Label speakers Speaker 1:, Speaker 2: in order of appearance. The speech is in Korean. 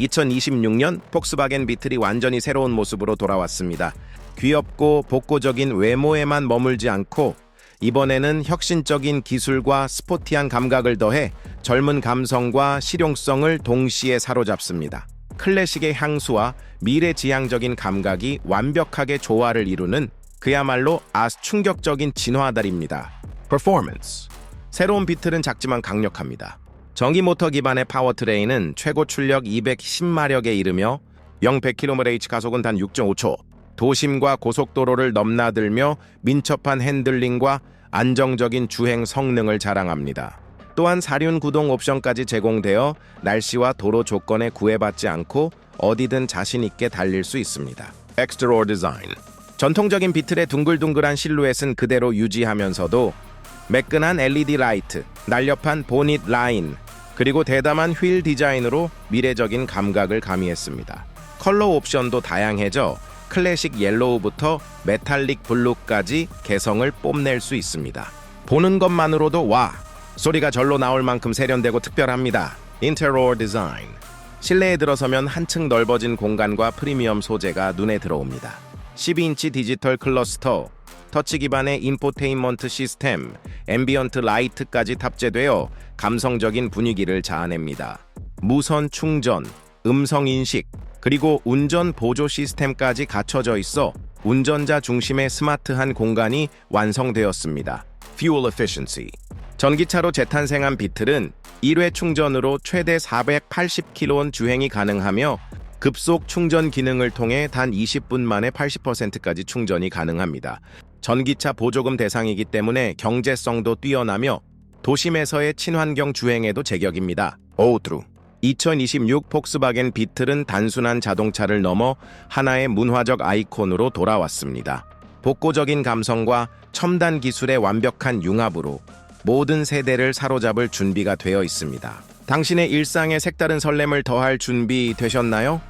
Speaker 1: 2026년 폭스바겐 비틀이 완전히 새로운 모습으로 돌아왔습니다. 귀엽고 복고적인 외모에만 머물지 않고 이번에는 혁신적인 기술과 스포티한 감각을 더해 젊은 감성과 실용성을 동시에 사로잡습니다. 클래식의 향수와 미래지향적인 감각이 완벽하게 조화를 이루는 그야말로 아주 충격적인 진화달입니다. Performance 새로운 비틀은 작지만 강력합니다. 전기 모터 기반의 파워트레인은 최고 출력 210마력에 이르며 0 100km/h 가속은 단 6.5초. 도심과 고속도로를 넘나들며 민첩한 핸들링과 안정적인 주행 성능을 자랑합니다. 또한 사륜 구동 옵션까지 제공되어 날씨와 도로 조건에 구애받지 않고 어디든 자신 있게 달릴 수 있습니다. Exterior Design 전통적인 비틀의 둥글둥글한 실루엣은 그대로 유지하면서도 매끈한 LED 라이트, 날렵한 보닛 라인, 그리고 대담한 휠 디자인으로 미래적인 감각을 가미했습니다. 컬러 옵션도 다양해져 클래식 옐로우부터 메탈릭 블루까지 개성을 뽐낼 수 있습니다. 보는 것만으로도 와! 소리가 절로 나올 만큼 세련되고 특별합니다. 인테리어 디자인 실내에 들어서면 한층 넓어진 공간과 프리미엄 소재가 눈에 들어옵니다. 12인치 디지털 클러스터, 터치 기반의 인포테인먼트 시스템, 앰비언트 라이트까지 탑재되어 감성적인 분위기를 자아냅니다. 무선 충전, 음성 인식, 그리고 운전 보조 시스템까지 갖춰져 있어 운전자 중심의 스마트한 공간이 완성되었습니다. Fuel efficiency. 전기차로 재탄생한 비틀은 1회 충전으로 최대 480km 주행이 가능하며 급속 충전 기능을 통해 단 20분 만에 80%까지 충전이 가능합니다. 전기차 보조금 대상이기 때문에 경제성도 뛰어나며 도심에서의 친환경 주행에도 제격입니다. 오드루 2026 폭스바겐 비틀은 단순한 자동차를 넘어 하나의 문화적 아이콘으로 돌아왔습니다. 복고적인 감성과 첨단 기술의 완벽한 융합으로 모든 세대를 사로잡을 준비가 되어 있습니다. 당신의 일상에 색다른 설렘을 더할 준비 되셨나요?